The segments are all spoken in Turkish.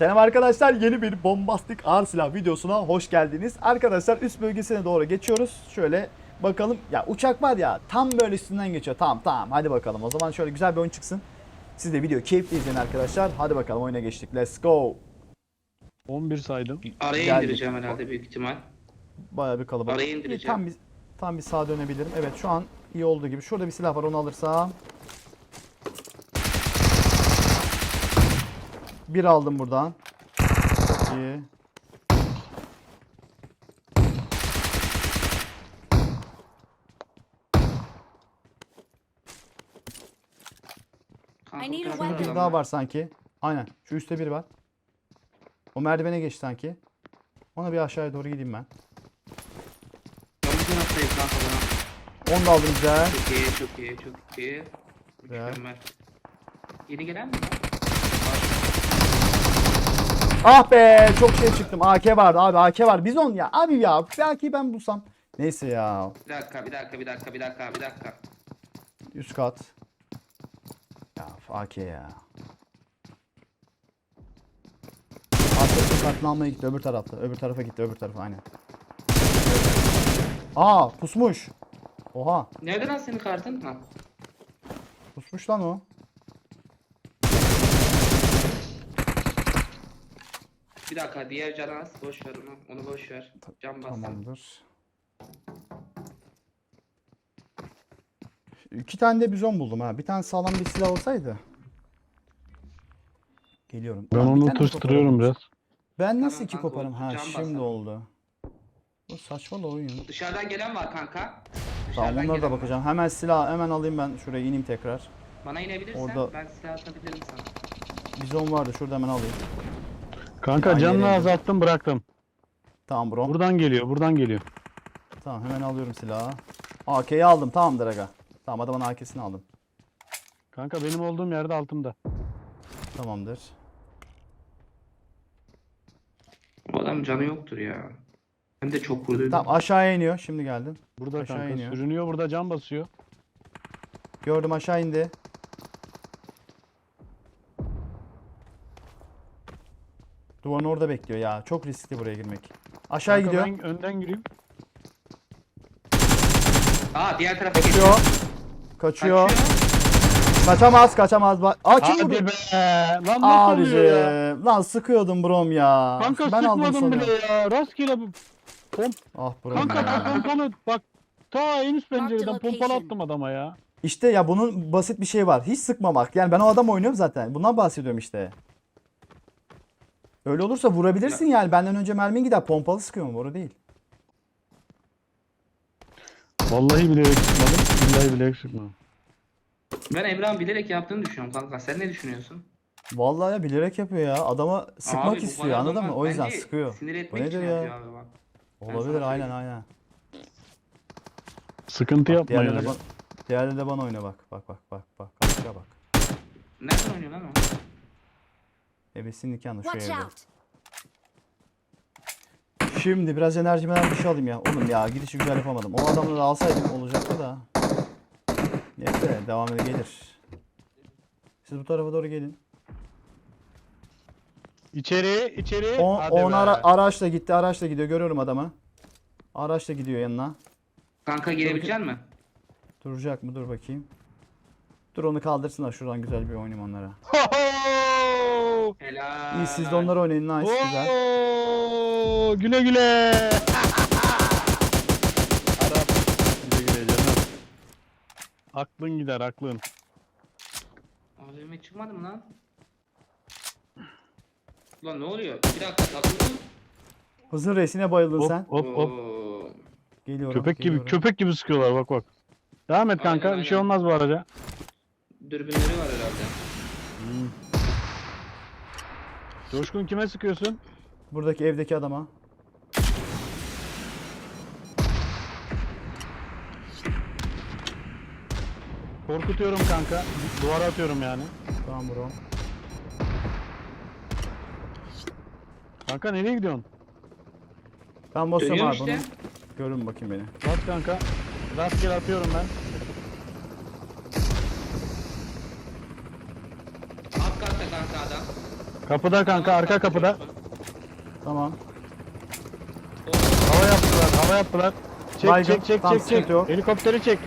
Selam arkadaşlar yeni bir bombastik ağır silah videosuna hoş geldiniz. Arkadaşlar üst bölgesine doğru geçiyoruz. Şöyle bakalım ya uçak var ya tam böyle üstünden geçiyor. Tamam tamam hadi bakalım o zaman şöyle güzel bir oyun çıksın. Siz de video keyifli izleyin arkadaşlar. Hadi bakalım oyuna geçtik. Let's go. 11 saydım. Araya Geldik. indireceğim herhalde büyük ihtimal. Bayağı bir kalabalık. Araya indireceğim. Tam bir tam bir sağa dönebilirim. Evet şu an iyi olduğu gibi. Şurada bir silah var onu alırsam. Bir aldım buradan. Çok iyi. I need a bu tarafa weapon. Bir daha var sanki. Aynen. Şu üstte biri var. O merdivene geçti sanki. Ona bir aşağıya doğru gideyim ben. Ben bu taraftayım kanka bana. Onu da aldım güzel. Çok iyi, çok iyi, çok iyi. Güzel. Mükemmel. Yeni gelen mi? lan? Ah be çok şey çıktım. AK vardı abi AK var. Bizon ya abi ya. Belki ben bulsam. Neyse ya. Bir dakika, bir dakika, bir dakika, bir dakika, bir dakika. Üst kat. Ya AK ya. Kartını almaya gitti öbür tarafta. Öbür tarafa gitti öbür tarafa aynen. Aa pusmuş. Oha Nerede lan senin kartın? Ha. pusmuş lan o. Bir dakika, diğer canı az. Boş ver onu. Onu boş ver. Can bas. Tamamdır. İki tane de bizon buldum ha. Bir tane sağlam bir silah olsaydı. Geliyorum. Ben Ulan bir onu tane tırstırıyorum biraz. Ben nasıl Tamam iki kanka, koparım? oldu. Ha Can şimdi basalım. oldu. Bu saçma da oyun. Dışarıdan gelen var kanka. Tamam onlara da gelen var. bakacağım. Hemen silah hemen alayım ben. Şuraya ineyim tekrar. Bana inebilirsen Orada- ben silah atabilirim sana. Bizon vardı. Şurada hemen alayım. Kanka Ya, canını yere azalttım bıraktım. Tamam bro. Buradan geliyor buradan geliyor. Tamam hemen alıyorum silahı. AK'yi aldım. Tamamdır aga. Tamam adamın AK'sini aldım. Kanka benim olduğum yerde altımda. Tamamdır. O adam canı yoktur ya. Hem de çok vurdu. Tamam aşağıya iniyor. Şimdi geldim. Burada Aşağı kanka iniyor. sürünüyor burada can basıyor. Gördüm aşağı indi. Duvarın orada bekliyor ya. Çok riskli buraya girmek. Aşağı Kanka gidiyor. ben önden gireyim. Aa diğer tarafa geçiyor. Kaçıyor. Kaçıyor. Kaçamaz kaçamaz. Bak- Aa kim Hadi vurdu? be. Lan nasıl oluyor ya? Lan sıkıyordum brom ya. Kanka ben aldım sıkmadım bile sanıyorum. ya. Rastgele bu. Pomp. Ah brom Kanka ya. ben pompalı bak. Ta en üst pencereden pompalı attım adama ya. İşte ya bunun basit bir şey var. Hiç sıkmamak. Yani ben o adam oynuyorum zaten. Bundan bahsediyorum işte. Öyle olursa vurabilirsin yani. Benden önce mermin gider. Pompalı sıkıyorum. Boru değil. Vallahi bilerek sıkmadım. Billahi bilerek sıkmadım. Ben Emrah'ın bilerek yaptığını düşünüyorum kanka. Sen ne düşünüyorsun? Vallahi ya bilerek yapıyor ya. Adama sıkmak Abi bu istiyor anladın mı? O yüzden bence sıkıyor. Sinir Bu etmek nedir için ya? yapıyor abi bak. Olabilir aynen söyleyeyim. aynen. Sıkıntı Bak, yapmayın. diğerleri de, öyle. ba- diğerleri de bana oyna bak. Bak bak bak bak. Karşıya bak. Nereden oynuyor lan o? Ebesin nikahını şu evde. Şimdi biraz enerjimden bir şey alayım ya. Oğlum ya gidişi güzel yapamadım. O adamları alsaydım olacaktı da. Neyse devam ede gelir. Siz bu tarafa doğru gelin. İçeri, içeri. Hadi on be. ara, araçla gitti. Araçla gidiyor. Görüyorum adamı. Araçla gidiyor yanına. Kanka gelebilecek misin? Duracak mı? Dur bakayım. Dur onu kaldırsınlar şuradan güzel bir oynayayım onlara. Helal. İyi siz de onları oynayın. Nice güzel. Oo, güle güle. Arap. Güle güle canım. Aklın gider aklın. AVM çıkmadı mı lan? Lan ne oluyor? Bir dakika takıldım. Hızın resine bayıldın Hop sen. hop hop. Oo. Geliyorum. Köpek gibi geliyorum. köpek gibi sıkıyorlar bak bak. Devam et kanka. Aynen, Bir şey aynen. olmaz bu araca. Dürbünleri var herhalde. Coşkun kime sıkıyorsun? Buradaki evdeki adama. Korkutuyorum kanka. Duvara atıyorum yani. Tamam bro. Kanka nereye gidiyorsun? Ben basıyorum abi işte. bunu. Görün bakayım beni. Bas kanka. Rastgele atıyorum ben. Alt katta kanka adam. Kapıda kanka arka kapıda. Tamam. Hava yaptılar hava yaptılar. Çek Baygın, çek çek çek sıkıntı çek. yok. Helikopteri çek.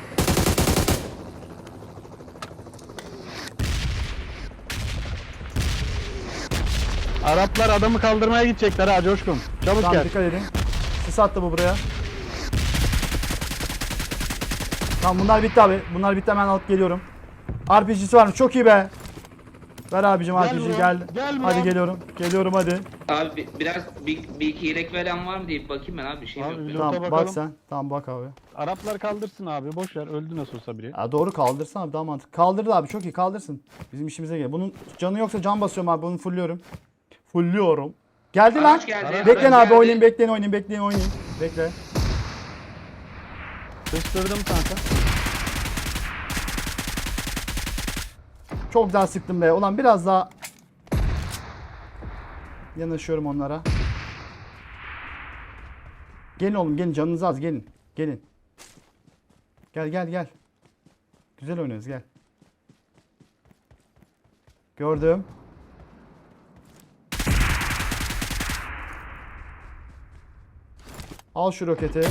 Araplar adamı kaldırmaya gidecekler ha Coşkun. Çabuk Tamam gel. dikkat edin. Sis attı bu buraya. Tamam bunlar bitti abi. Bunlar bitti hemen alıp geliyorum. RPG'si var mı? Çok iyi be. Ver abicim Gel RPG gel. gel hadi geliyorum. Geliyorum hadi. Abi bi- biraz bir, bir iki yelek veren var mı diye bakayım ben abi bir şey Abi, yok. Tamam bak bakalım. sen. Tamam bak abi. Araplar kaldırsın abi. Boş ver. Öldü nasıl olsa biri. Ya doğru kaldırsın abi daha mantıklı. Kaldırdı abi çok iyi kaldırsın. Bizim işimize gel. Bunun canı yoksa can basıyorum abi. Bunu fulluyorum. Fulluyorum. Geldi lan. Araç geldi. araç Bekleyin abi geldi. oynayın bekleyin oynayın bekleyin oynayın. Bekle. Kıstırdım kanka. Çok daha sıktım be. Ulan biraz daha yanaşıyorum onlara. Gelin oğlum gelin canınız az gelin. Gelin. Gel gel gel. Güzel oynuyoruz gel. Gördüm. Al şu roketi.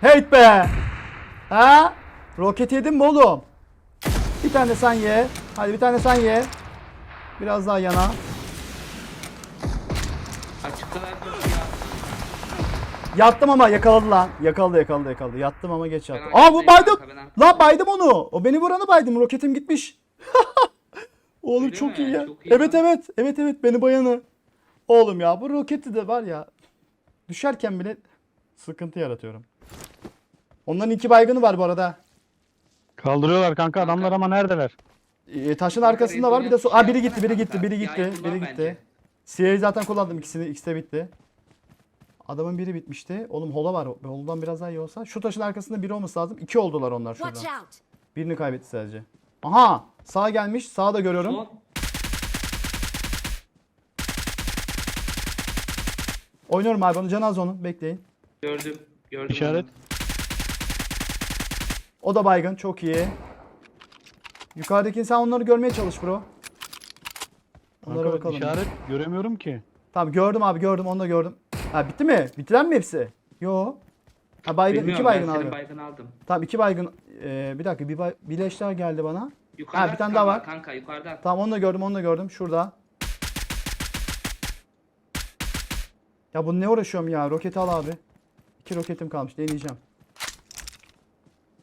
Heyt be! Ha? Roket yedin mi oğlum? Bir tane sen ye. Hadi bir tane sen ye. Biraz daha yana. Ya. Yattım ama yakaladı lan. Yakaladı yakaladı yakaladı. Yattım ama geç yattım. Aa bu baydım. Lan baydım onu. O beni vuranı baydım. Roketim gitmiş. Oğlum Öyle çok mi? iyi ya. Çok iyi evet lan. evet. Evet evet beni bayanı. Oğlum ya bu roketi de var ya. Düşerken bile sıkıntı yaratıyorum. Onların iki baygını var bu arada. Kaldırıyorlar kanka adamlar ama neredeler? E, taşın arkasında var bir de so Aa biri gitti, biri gitti, biri gitti, biri gitti. Siyah'ı zaten kullandım ikisini, ikisi de bitti. Adamın biri bitmişti. Oğlum hola var. Holdan biraz daha iyi olsa. Şu taşın arkasında biri olması lazım. İki oldular onlar şurada. Birini kaybetti sadece. Aha! Sağa gelmiş. Sağa da görüyorum. Oynuyorum abi onu. Can az onun. Bekleyin. Gördüm. Gördüm. İşaret. onu. O da baygın. Çok iyi. Yukarıdaki sen onları görmeye çalış bro. Onlara Kanka bakalım. işaret göremiyorum ki. Tamam gördüm abi gördüm onu da gördüm. Ha bitti mi? Bittiler mi hepsi? Yo. Ha baygın Bilmiyorum, iki baygın ben abi. senin baygın aldım. Tamam iki baygın. Ee, bir dakika bir, bay... bir leş daha geldi bana. Yukarıda bir tane daha var. Kanka yukarıda. Tamam onu da gördüm onu da gördüm. Şurada. Ya bu ne uğraşıyorum ya? Roketi al abi. İki roketim kalmış. Deneyeceğim.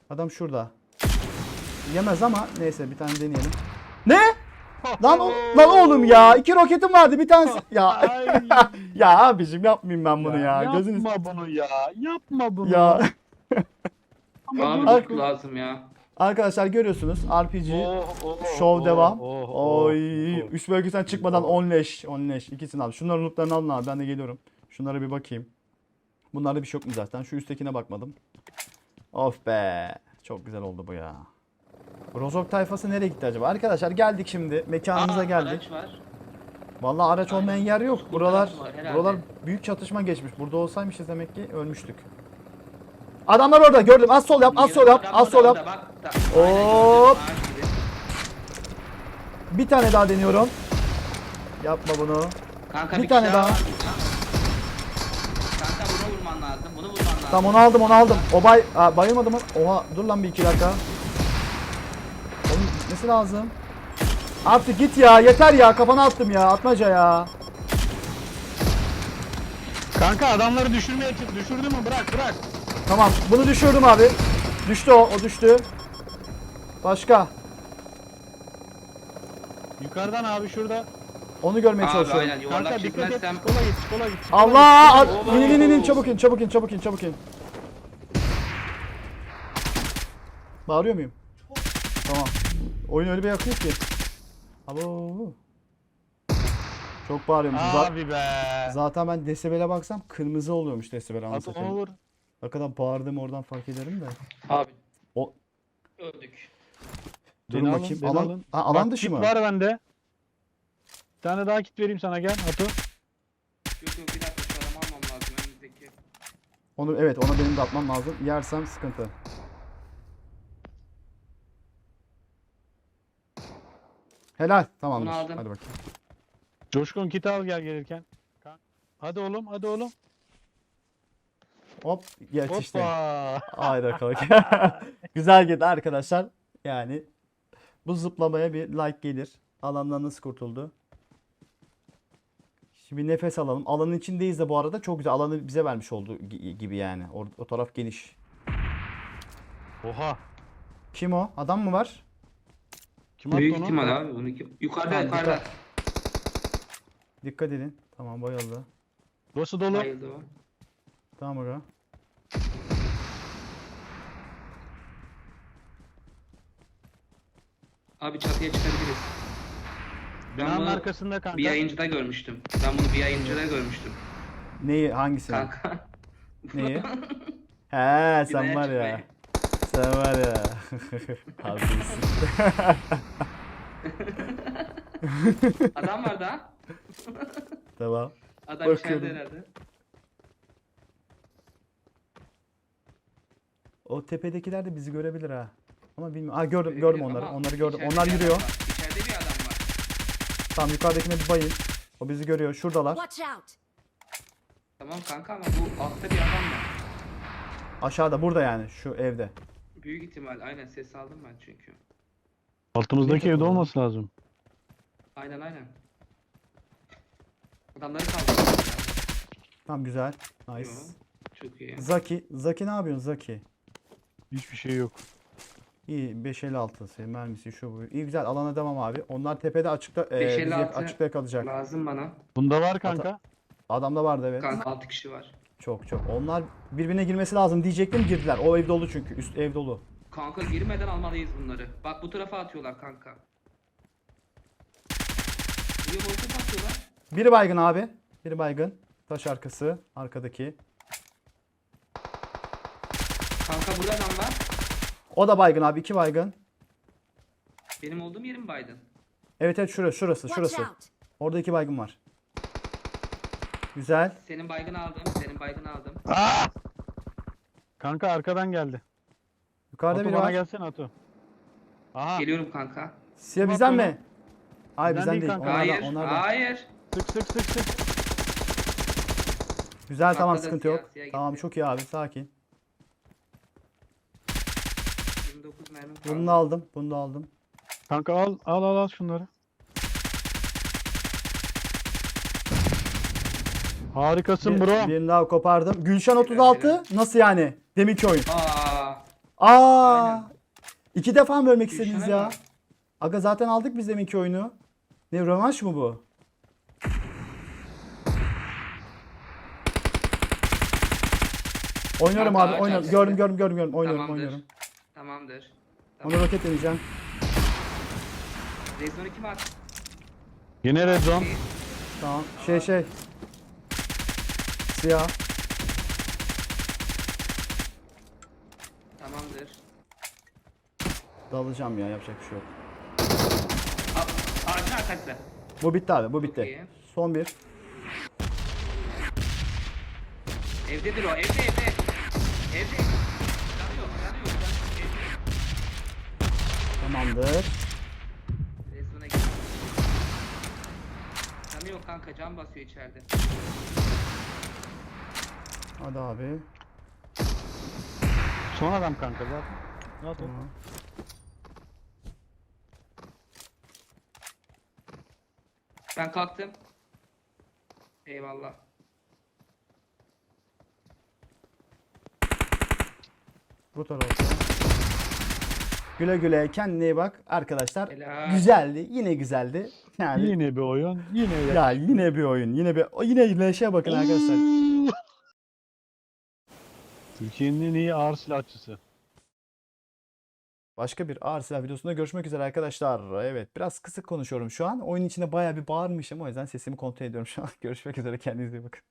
Adam şurada. Yemez ama neyse bir tane deneyelim. Ne? Lan, o- lan oğlum ya. iki roketim vardı bir tanesi. Ya ya abicim yapmayayım ben bunu ya. Yapma Gözünüz bunu ya. Yapma bunu. ya. Abi lazım ya. Arkadaşlar görüyorsunuz RPG Oh, oh, Show oh, devam. oh, oh, Oy. oh. Üst bölgesinden çıkmadan 10 leş. 10 leş. İkisini al. Şunların lootlarını alın abi. Ben de geliyorum. Şunlara bir bakayım. Bunlarda bir şey yok mu zaten? Şu üsttekine bakmadım. Of be. Çok güzel oldu bu ya. Rozok tayfası nereye gitti acaba? Arkadaşlar geldik şimdi. Mekanımıza Aa, geldik. Araç var. Vallahi araç olmayan yer yok. Buralar var herhalde. buralar büyük çatışma geçmiş. Burada olsaymışız demek ki ölmüştük. Adamlar orada gördüm. Az sol yap, az sol yap, az sol yap. Hop. Bir tane daha deniyorum. Yapma bunu. Kanka Bir tane daha. Lazım. Bunu vurman lazım. Tamam onu aldım onu aldım. O bay... Aa, bayılmadı mı? Oha dur lan bir iki dakika. Oğlum gitmesi lazım. Artık git ya yeter ya kafana attım ya atmaca ya. Kanka adamları düşürmeye çık. Düşürdü mü? Bırak bırak. Tamam bunu düşürdüm abi. Düştü o o düştü. Başka. Yukarıdan abi şurada. Onu görmeye Abi çalışıyorum. aynen yuvarlak Kanka dikkat et. çekmezsem. Kola git. Kola git. kola Allah! git. At, in, in, in, in, çabuk in, çabuk in, çabuk in, çabuk in. Bağırıyor muyum? Tamam. Oyun öyle bir yakıyor ki. Alo. Çok bağırıyorum. Za- Abi be. zaten ben desibele baksam kırmızı oluyormuş desibel Atı anlatayım. olur. Kadar bağırdığımı oradan fark ederim de. Abi. O Öldük. durun Beni alın, bakayım. beni Alan, alın. ha, alan Bak, dışı mı? var bende tane daha kit vereyim sana gel Ato. Yok yok bir dakika şu adamı almam lazım önümüzdeki. Onu evet ona benim de atmam lazım. Yersem sıkıntı. Helal. Tamamdır. Bunu aldım. Hadi bakayım. Coşkun kit al gel gelirken. Hadi oğlum hadi oğlum. Hop geçişte. Hoppa. Ayda kalk. Güzel gitti arkadaşlar. Yani bu zıplamaya bir like gelir. Alandan nasıl kurtuldu? Şimdi bir nefes alalım. Alanın içindeyiz de bu arada çok güzel. Alanı bize vermiş oldu gi- gibi yani. O, o taraf geniş. Oha. Kim o? Adam mı var? Kim attı Büyük onu? ihtimal abi. Bunu kim? Yukarıda Tamam, yukarıda. dikkat. Dikkat edin. Tamam bayıldı. Burası dolu. Bayıldı o. Tamam aga. Abi çatıya çıkabiliriz. Ben Binanın bunu arkasında kanka. bir yayıncıda görmüştüm. Ben bunu bir yayıncıda görmüştüm. Neyi? Hangisini? Kanka. Neyi? He sen var ya. çıkmayı. Sen var ya. Haklısın. Adam var da. tamam. Adam Bakıyorum. içeride herhalde. O tepedekiler de bizi görebilir ha. Ama bilmiyorum. Ha gördüm gördüm onları. Onları gördüm. içeride Onlar bir adam yürüyor. var. İçeride bir adam. Tamam yukarıdakine bir bayın. O bizi görüyor. Şuradalar. Watch out! Tamam kanka ama bu altta bir adam var. Aşağıda burada yani şu evde. Büyük ihtimal aynen ses aldım ben çünkü. Altımızdaki evde olması lazım. Aynen aynen. Adamları kaldırdım. Tamam güzel. Nice. Yo, Çok iyi. Zaki. Zaki ne yapıyorsun Zaki? Hiçbir şey yok. İyi 556'sı mermisi şu bu. İyi güzel alana devam abi. Onlar tepede açıkta e, bizi 556 açıkta kalacak. Lazım bana. Bunda var kanka. Adamda vardı evet. Kanka 6 kişi var. Çok çok. Onlar birbirine girmesi lazım diyecektim girdiler. O ev dolu çünkü. Üst ev dolu. Kanka girmeden almalıyız bunları. Bak bu tarafa atıyorlar kanka. Buraya boyutu atıyorlar. Biri baygın abi. Biri baygın. Taş arkası. Arkadaki. Kanka burada adam var. O da baygın abi. iki baygın. Benim olduğum yerim Biden. Evet evet şurası şurası şurası. Orada iki baygın var. Güzel. Senin baygını aldım. Senin baygını aldım. Aa! Kanka arkadan geldi. Yukarıda Atu biri bana var. gelsene Atu. Aha. Geliyorum kanka. Siyah bizden mi? Hayır Bizden bizden değil değil. kanka. Onlardan, Hayır. onlardan. Hayır. Sık sık sık sık. Güzel tamam Patladı, sıkıntı siyah, yok. siyah Tamam gitti. çok iyi abi sakin. Mermim kaldı. Bunu da aldım. Bunu da aldım. Kanka al al al al şunları. Harikasın Bir, bro. birini daha kopardım. Gülşen 36. Nasıl yani? Deminki oyun. Aa. Aa! Aynen. İki defa mı ölmek Gülşen'e istediniz ya? bak. Aga zaten aldık biz deminki oyunu. Ne rövanş mı bu? Oynuyorum Kanka, abi oynuyorum. aç. Gördüm gördüm gördüm gördüm. Oynuyorum Tamamdır. oynuyorum. Tamamdır. Tamam. roket deneyeceğim. Rezon'u kim attı? Yine red zone. Tamam. Şey şey. Siyah. Tamamdır. Dalacağım ya yapacak bir şey yok. A- Ağacın arkası. Bu bitti abi bu bitti. iyi. Son bir. Evdedir o. Evde evde. Evde. Tamamdır. Rezon'a git. Yanıyor kanka. Can basıyor içeride. Hadi abi. Son adam kanka zaten. Rahat ol. Tamam. Ben kalktım. Eyvallah. Bu tarafta. Güle güle kendine iyi bak arkadaşlar. Helal. Güzeldi. Yine güzeldi. Yani Yine bir oyun. Yine ya. ya yine bir oyun. Yine bir o yine leşe bakın arkadaşlar. Türkiye'nin en iyi ağır silahçısı. Başka bir ağır silah videosunda görüşmek üzere arkadaşlar. Evet biraz kısık konuşuyorum şu an. Oyun içinde bayağı bir bağırmışım. O yüzden sesimi kontrol ediyorum şu an. Görüşmek üzere kendinize iyi bakın.